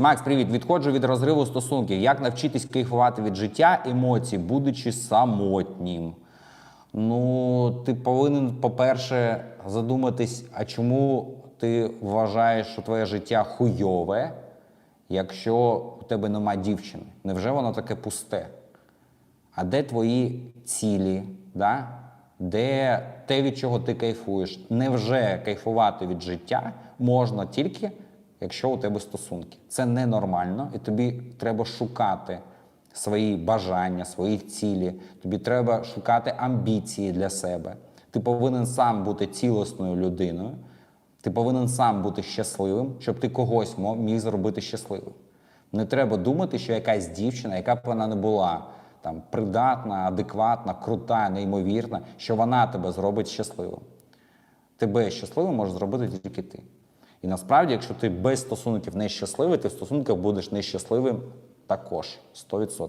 Макс, привіт. Відходжу від розриву стосунків. Як навчитись кайфувати від життя, емоцій, будучи самотнім? Ну, ти повинен, по-перше, задуматись, а чому ти вважаєш, що твоє життя хуйове, якщо у тебе нема дівчини? Невже воно таке пусте? А де твої цілі? Да? Де те, від чого ти кайфуєш? Невже кайфувати від життя можна тільки, якщо у тебе стосунки? Це ненормально, і тобі треба шукати свої бажання, свої цілі. Тобі треба шукати амбіції для себе. Ти повинен сам бути цілісною людиною. Ти повинен сам бути щасливим, щоб ти когось міг зробити щасливим. Не треба думати, що якась дівчина, яка б вона не була там придатна, адекватна, крута, неймовірна, що вона тебе зробить щасливим. Тебе щасливим може зробити тільки ти. І насправді, якщо ти без стосунків нещасливий, ти в стосунках будеш нещасливим також 100%.